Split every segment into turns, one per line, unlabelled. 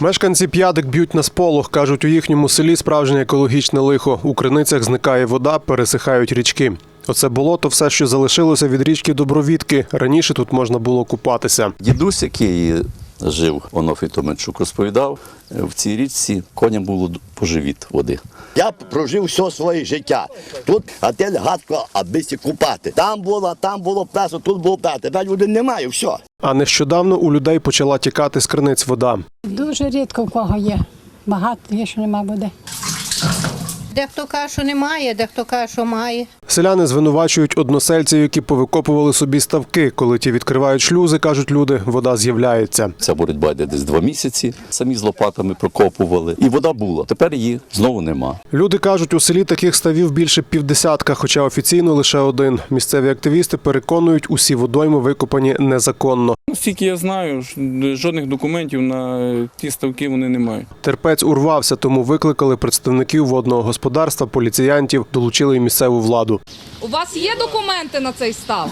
Мешканці п'ядик б'ють на сполох. кажуть, у їхньому селі справжнє екологічне лихо. У криницях зникає вода, пересихають річки. Оце болото все, що залишилося від річки Добровідки. Раніше тут можна було купатися.
Дідусь, який жив Онофій Томенчук, розповідав, в цій річці коням було по живіт води.
Я прожив все своє життя. Тут готель гадко, аби сі купати. Там було, там було плесо, тут було плесо. Тепер води немає, все.
А нещодавно у людей почала тікати з криниць вода.
Дуже рідко в кого є. Багато є, що немає води.
Дехто каже, що немає, дехто каже, що має.
Селяни звинувачують односельців, які повикопували собі ставки. Коли ті відкривають шлюзи, кажуть люди, вода з'являється.
Ця боротьба йде десь два місяці. Самі з лопатами прокопували, і вода була. Тепер її знову нема.
Люди кажуть, у селі таких ставів більше півдесятка, хоча офіційно лише один. Місцеві активісти переконують, усі водойми викопані незаконно.
Наскільки я знаю, жодних документів на ті ставки вони не мають.
Терпець урвався, тому викликали представників водного господарства, поліціянтів, долучили й місцеву владу.
У вас є документи на цей став?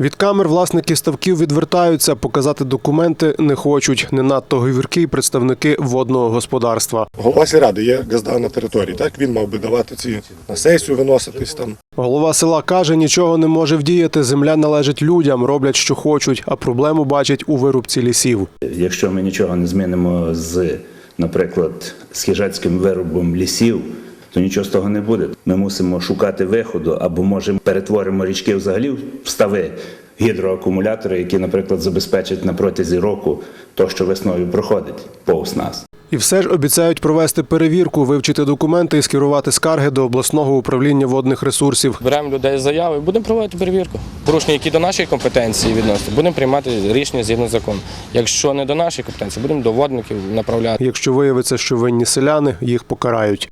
Від камер власники ставків відвертаються, показати документи не хочуть. Не надто говіркі й представники водного господарства.
Голова сільради є газда на території. Так він мав би давати ці на сесію виноситись там.
Голова села каже, нічого не може вдіяти. Земля належить людям, роблять, що хочуть, а проблему бачать у вирубці лісів.
Якщо ми нічого не змінимо з, наприклад, з хижацьким виробом лісів, то нічого з того не буде. Ми мусимо шукати виходу, або може перетворимо річки взагалі в стави гідроакумулятори, які, наприклад, забезпечать на протязі року то, що весною проходить повз нас.
І все ж обіцяють провести перевірку, вивчити документи і скерувати скарги до обласного управління водних ресурсів.
Беремо людей заяви, будемо проводити перевірку. Порушення, які до нашої компетенції відносяться, будемо приймати рішення згідно закону. Якщо не до нашої компетенції, будемо до водників направляти.
Якщо виявиться, що винні селяни, їх покарають.